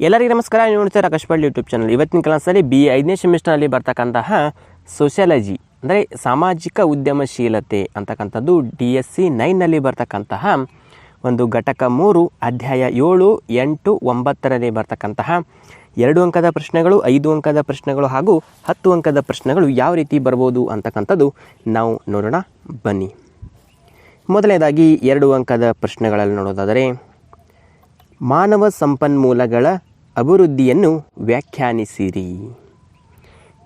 ಎಲ್ಲರಿಗೂ ನಮಸ್ಕಾರ. ನೀವು ನೋಡ್ತಾರೆ ಆಕಾಶವಾಣಿ ಯೂಟ್ಯೂಬ್ ಚಾನಲ್ ಇವತ್ತಿನ ಕ್ಲಾಸಲ್ಲಿ ಬಿ ಐದನೇ ಸೆಮಿಸ್ಟರ್ನಲ್ಲಿ ಬರ್ತಕ್ಕಂತಹ ಸೋಷಿಯಾಲಜಿ ಅಂದರೆ ಸಾಮಾಜಿಕ ಉದ್ಯಮಶೀಲತೆ ಅಂತಕ್ಕಂಥದ್ದು ಡಿ ಎಸ್ ಸಿ ನೈನ್ನಲ್ಲಿ ಬರ್ತಕ್ಕಂತಹ ಒಂದು ಘಟಕ ಮೂರು, ಅಧ್ಯಾಯ ಏಳು, ಎಂಟು, ಒಂಬತ್ತರಲ್ಲಿ ಬರ್ತಕ್ಕಂತಹ ಎರಡು ಅಂಕದ ಪ್ರಶ್ನೆಗಳು, ಐದು ಅಂಕದ ಪ್ರಶ್ನೆಗಳು ಹಾಗೂ ಹತ್ತು ಅಂಕದ ಪ್ರಶ್ನೆಗಳು ಯಾವ ರೀತಿ ಬರ್ಬೋದು ಅಂತಕ್ಕಂಥದ್ದು ನಾವು ನೋಡೋಣ. ಬನ್ನಿ. ಮೊದಲನೇದಾಗಿ ಎರಡು ಅಂಕದ ಪ್ರಶ್ನೆಗಳಲ್ಲಿ ನೋಡೋದಾದರೆ ಮಾನವ ಸಂಪನ್ಮೂಲಗಳ ಅಭಿವೃದ್ಧಿಯನ್ನು ವ್ಯಾಖ್ಯಾನಿಸಿರಿ.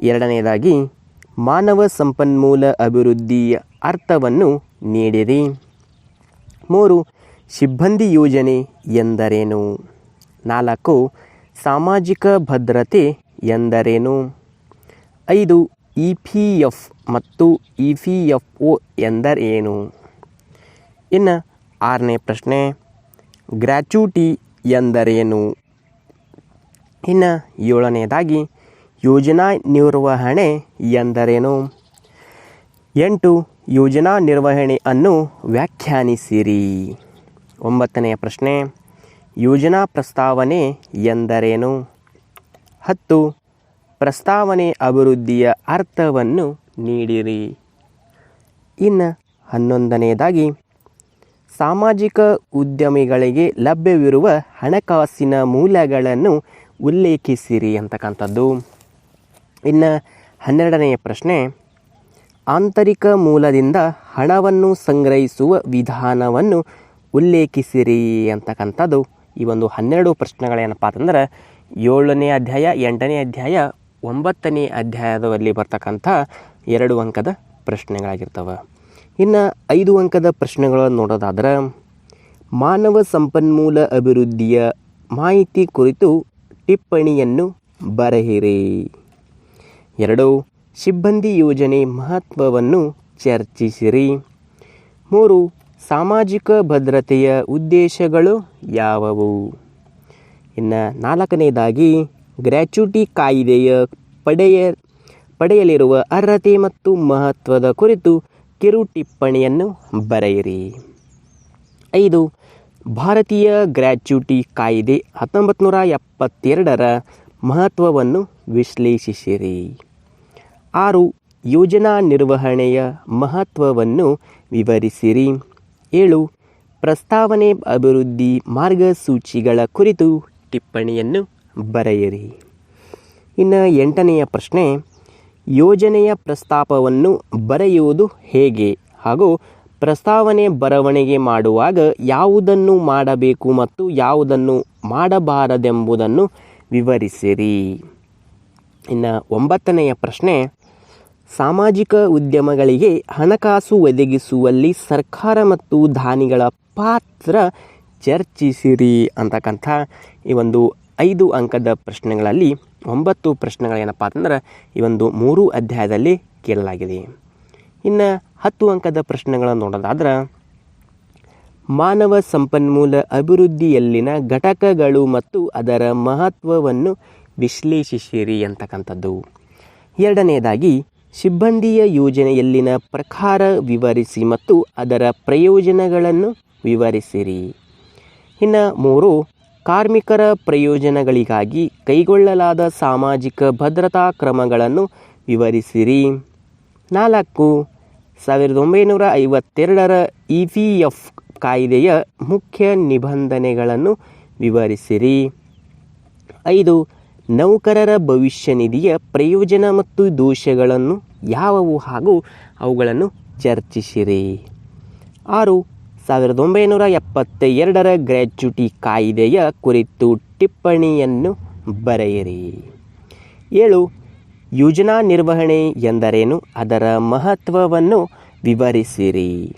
ಎರಡನೆಯದಾಗಿ, ಮಾನವ ಸಂಪನ್ಮೂಲ ಅಭಿವೃದ್ಧಿಯ ಅರ್ಥವನ್ನು ನೀಡಿರಿ. ಮೂರು, ಸಿಬ್ಬಂದಿ ಯೋಜನೆ ಎಂದರೇನು? ನಾಲ್ಕು, ಸಾಮಾಜಿಕ ಭದ್ರತೆ ಎಂದರೇನು? ಐದು, ಇ ಪಿ ಎಫ್ ಮತ್ತು ಇ ಪಿ ಎಫ್ ಒ ಎಂದರೇನು? ಇನ್ನು ಆರನೇ ಪ್ರಶ್ನೆ ಗ್ರ್ಯಾಚ್ಯುಟಿ ಎಂದರೇನು? ಇನ್ನು ಏಳನೆಯದಾಗಿ ಯೋಜನಾ ನಿರ್ವಹಣೆ ಎಂದರೇನು? ಎಂಟು, ಯೋಜನಾ ನಿರ್ವಹಣೆಯನ್ನು ವ್ಯಾಖ್ಯಾನಿಸಿರಿ. ಒಂಬತ್ತನೆಯ ಪ್ರಶ್ನೆ, ಯೋಜನಾ ಪ್ರಸ್ತಾವನೆ ಎಂದರೇನು? ಹತ್ತು, ಪ್ರಸ್ತಾವನೆ ಅಭಿವೃದ್ಧಿಯ ಅರ್ಥವನ್ನು ನೀಡಿರಿ. ಇನ್ನು ಹನ್ನೊಂದನೆಯದಾಗಿ ಸಾಮಾಜಿಕ ಉದ್ಯಮಿಗಳಿಗೆ ಲಭ್ಯವಿರುವ ಹಣಕಾಸಿನ ಮೂಲಗಳನ್ನು ಉಲ್ಲೇಖಿಸಿರಿ ಅಂತಕ್ಕಂಥದ್ದು. ಇನ್ನು ಹನ್ನೆರಡನೆಯ ಪ್ರಶ್ನೆ, ಆಂತರಿಕ ಮೂಲದಿಂದ ಹಣವನ್ನು ಸಂಗ್ರಹಿಸುವ ವಿಧಾನವನ್ನು ಉಲ್ಲೇಖಿಸಿರಿ ಅಂತಕ್ಕಂಥದ್ದು. ಈ ಒಂದು ಹನ್ನೆರಡು ಪ್ರಶ್ನೆಗಳೇನಪ್ಪ ಅಂತಂದ್ರೆ, ಏಳನೇ ಅಧ್ಯಾಯ, ಎಂಟನೇ ಅಧ್ಯಾಯ, ಒಂಬತ್ತನೇ ಅಧ್ಯಾಯದಲ್ಲಿ ಬರ್ತಕ್ಕಂಥ ಎರಡು ಅಂಕದ ಪ್ರಶ್ನೆಗಳಾಗಿರ್ತವೆ. ಇನ್ನು ಐದು ಅಂಕದ ಪ್ರಶ್ನೆಗಳನ್ನು ನೋಡೋದಾದ್ರೆ, ಮಾನವ ಸಂಪನ್ಮೂಲ ಅಭಿವೃದ್ಧಿಯ ಮಾಹಿತಿ ಕುರಿತು ಟಿಪ್ಪಣಿಯನ್ನು ಬರೆಯಿರಿ. ಎರಡು, ಸಿಬ್ಬಂದಿ ಯೋಜನೆ ಮಹತ್ವವನ್ನು ಚರ್ಚಿಸಿರಿ. ಮೂರು, ಸಾಮಾಜಿಕ ಭದ್ರತೆಯ ಉದ್ದೇಶಗಳು ಯಾವುವು? ಇನ್ನು ನಾಲ್ಕನೇದಾಗಿ ಗ್ರ್ಯಾಚ್ಯುಟಿ ಕಾಯ್ದೆಯ ಪಡೆಯ, ಪಡೆಯಲಿರುವ ಅರ್ಹತೆ ಮತ್ತು ಮಹತ್ವದ ಕುರಿತು ಕಿರು ಟಿಪ್ಪಣಿಯನ್ನು ಬರೆಯಿರಿ. ಐದು, ಭಾರತೀಯ ಗ್ರ್ಯಾಚ್ಯುಟಿ ಕಾಯ್ದೆ ಹತ್ತೊಂಬತ್ತು ನೂರ ಎಪ್ಪತ್ತೆರಡರ ಮಹತ್ವವನ್ನು ವಿಶ್ಲೇಷಿಸಿರಿ. ಆರು, ಯೋಜನಾ ನಿರ್ವಹಣೆಯ ಮಹತ್ವವನ್ನು ವಿವರಿಸಿರಿ. ಏಳು, ಪ್ರಸ್ತಾವನೆ ಅಭಿವೃದ್ಧಿ ಮಾರ್ಗಸೂಚಿಗಳ ಕುರಿತು ಟಿಪ್ಪಣಿಯನ್ನು ಬರೆಯಿರಿ. ಇನ್ನು ಎಂಟನೆಯ ಪ್ರಶ್ನೆ ಯೋಜನೆಯ ಪ್ರಸ್ತಾಪವನ್ನು ಬರೆಯುವುದು ಹೇಗೆ ಹಾಗೂ ಪ್ರಸ್ತಾವನೆ ಬರವಣಿಗೆ ಮಾಡುವಾಗ ಯಾವುದನ್ನು ಮಾಡಬೇಕು ಮತ್ತು ಯಾವುದನ್ನು ಮಾಡಬಾರದೆಂಬುದನ್ನು ವಿವರಿಸಿರಿ. ಇನ್ನು ಒಂಬತ್ತನೆಯ ಪ್ರಶ್ನೆ, ಸಾಮಾಜಿಕ ಉದ್ಯಮಗಳಿಗೆ ಹಣಕಾಸು ಒದಗಿಸುವಲ್ಲಿ ಸರ್ಕಾರ ಮತ್ತು ದಾನಿಗಳ ಪಾತ್ರ ಚರ್ಚಿಸಿರಿ ಅಂತಕ್ಕಂಥ ಈ ಒಂದು ಐದು ಅಂಕದ ಪ್ರಶ್ನೆಗಳಲ್ಲಿ ಒಂಬತ್ತು ಪ್ರಶ್ನೆಗಳೇನಪ್ಪ ಅಂತಂದ್ರೆ ಈ ಒಂದು ಮೂರು ಅಧ್ಯಾಯದಲ್ಲಿ ಕೇಳಲಾಗಿದೆ. ಇನ್ನು ಹತ್ತು ಅಂಕದ ಪ್ರಶ್ನೆಗಳನ್ನು ನೋಡೋದಾದ್ರೆ, ಮಾನವ ಸಂಪನ್ಮೂಲ ಅಭಿವೃದ್ಧಿಯಲ್ಲಿನ ಘಟಕಗಳು ಮತ್ತು ಅದರ ಮಹತ್ವವನ್ನು ವಿಶ್ಲೇಷಿಸಿರಿ ಅಂತಕ್ಕಂಥದ್ದು. ಎರಡನೆಯದಾಗಿ ಸಿಬ್ಬಂದಿಯ ಯೋಜನೆಯಲ್ಲಿನ ಪ್ರಕಾರ ವಿವರಿಸಿ ಮತ್ತು ಅದರ ಪ್ರಯೋಜನಗಳನ್ನು ವಿವರಿಸಿರಿ. ಇನ್ನು ಮೂರು ಕಾರ್ಮಿಕರ ಪ್ರಯೋಜನಗಳಿಗಾಗಿ ಕೈಗೊಳ್ಳಲಾದ ಸಾಮಾಜಿಕ ಭದ್ರತಾ ಕ್ರಮಗಳನ್ನು ವಿವರಿಸಿರಿ. ನಾಲ್ಕು, ಸಾವಿರದ ಒಂಬೈನೂರ ಐವತ್ತೆರಡರ ಇ ಪಿ ಎಫ್ ಕಾಯ್ದೆಯ ಮುಖ್ಯ ನಿಬಂಧನೆಗಳನ್ನು ವಿವರಿಸಿರಿ. ಐದು, ನೌಕರರ ಭವಿಷ್ಯ ನಿಧಿಯ ಪ್ರಯೋಜನ ಮತ್ತು ದೋಷಗಳನ್ನು, ಯಾವುವು ಹಾಗೂ ಅವುಗಳನ್ನು ಚರ್ಚಿಸಿರಿ. ಆರು ಸಾವಿರದ ಒಂಬೈನೂರ ಎಪ್ಪತ್ತ ಎರಡರ ಗ್ರ್ಯಾಚ್ಯುಟಿ ಕಾಯ್ದೆಯ ಕುರಿತು ಟಿಪ್ಪಣಿಯನ್ನು ಬರೆಯಿರಿ. ಏಳು, ಯೋಜನಾ ನಿರ್ವಹಣೆ ಎಂದರೇನು? ಅದರ ಮಹತ್ವವನ್ನು ವಿವರಿಸಿರಿ.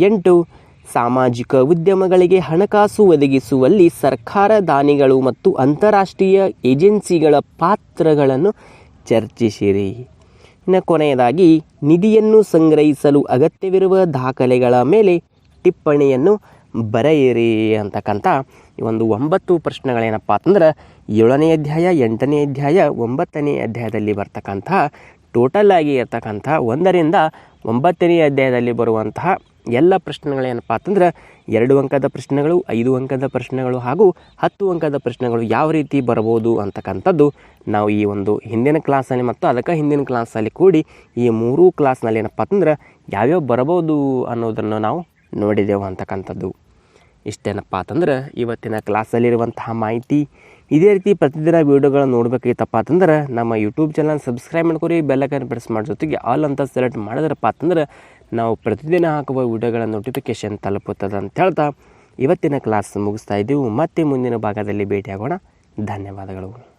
ಎಂಟು, ಸಾಮಾಜಿಕ ಉದ್ಯಮಗಳಿಗೆ ಹಣಕಾಸು ಒದಗಿಸುವಲ್ಲಿ ಸರ್ಕಾರ ದಾನಿಗಳು ಮತ್ತು ಅಂತಾರಾಷ್ಟ್ರೀಯ ಏಜೆನ್ಸಿಗಳ ಪಾತ್ರಗಳನ್ನು ಚರ್ಚಿಸಿರಿ. ಇನ್ನು ಕೊನೆಯದಾಗಿ, ನಿಧಿಯನ್ನು ಸಂಗ್ರಹಿಸಲು ಅಗತ್ಯವಿರುವ ದಾಖಲೆಗಳ ಮೇಲೆ ಟಿಪ್ಪಣಿಯನ್ನು ಬರೆಯಿರಿ ಅಂತಕ್ಕಂಥ ಈ ಒಂದು ಒಂಬತ್ತು ಪ್ರಶ್ನೆಗಳೇನಪ್ಪ ಅಂತಂದ್ರೆ ಏಳನೇ ಅಧ್ಯಾಯ, ಎಂಟನೇ ಅಧ್ಯಾಯ, ಒಂಬತ್ತನೇ ಅಧ್ಯಾಯದಲ್ಲಿ ಬರ್ತಕ್ಕಂಥ ಟೋಟಲ್ ಆಗಿ ಇರ್ತಕ್ಕಂಥ ಒಂದರಿಂದ ಒಂಬತ್ತನೇ ಅಧ್ಯಾಯದಲ್ಲಿ ಬರುವಂತಹ ಎಲ್ಲ ಪ್ರಶ್ನೆಗಳೇನಪ್ಪ ಅಂತಂದ್ರೆ ಎರಡು ಅಂಕದ ಪ್ರಶ್ನೆಗಳು, ಐದು ಅಂಕದ ಪ್ರಶ್ನೆಗಳು ಹಾಗೂ ಹತ್ತು ಅಂಕದ ಪ್ರಶ್ನೆಗಳು ಯಾವ ರೀತಿ ಬರ್ಬೋದು ಅಂತಕ್ಕಂಥದ್ದು ನಾವು ಈ ಒಂದು ಹಿಂದಿನ ಕ್ಲಾಸಲ್ಲಿ ಮತ್ತು ಅದಕ್ಕೆ ಹಿಂದಿನ ಕ್ಲಾಸಲ್ಲಿ ಕೂಡಿ ಈ ಮೂರೂ ಕ್ಲಾಸ್ನಲ್ಲಿ ಏನಪ್ಪ ಅಂತಂದ್ರೆ ಯಾವ್ಯಾವ ಬರ್ಬೋದು ಅನ್ನೋದನ್ನು ನಾವು ನೋಡಿದೆವು ಅಂತಕ್ಕಂಥದ್ದು. ಇಷ್ಟೇನಪ್ಪ ಅಂತಂದ್ರೆ ಇವತ್ತಿನ ಕ್ಲಾಸಲ್ಲಿರುವಂತಹ ಮಾಹಿತಿ. ಇದೇ ರೀತಿ ಪ್ರತಿದಿನ ವೀಡಿಯೋಗಳನ್ನ ನೋಡಬೇಕಾಗಿತ್ತಪ್ಪ ಅಂತಂದ್ರೆ ನಮ್ಮ ಯೂಟ್ಯೂಬ್ ಚಾನಲ್ ಸಬ್ಸ್ಕ್ರೈಬ್ ಮಾಡ್ಕೊರಿ ಬೆಲ್ಲಕನ್ ಪ್ರೆಸ್ ಮಾಡೋ ಜೊತೆಗೆ ಆಲ್ ಅಂತ ಸೆಲೆಕ್ಟ್ ಮಾಡಿದ್ರಪ್ಪ ಅಂತಂದ್ರೆ ನಾವು ಪ್ರತಿದಿನ ಹಾಕುವ ವೀಡಿಯೋಗಳ ನೋಟಿಫಿಕೇಶನ್ ತಲುಪುತ್ತದೆ ಅಂತ ಹೇಳ್ತಾ ಇವತ್ತಿನ ಕ್ಲಾಸ್ ಮುಗಿಸ್ತಾ ಇದ್ದೀವಿ. ಮತ್ತೆ ಮುಂದಿನ ಭಾಗದಲ್ಲಿ ಭೇಟಿಯಾಗೋಣ. ಧನ್ಯವಾದಗಳು.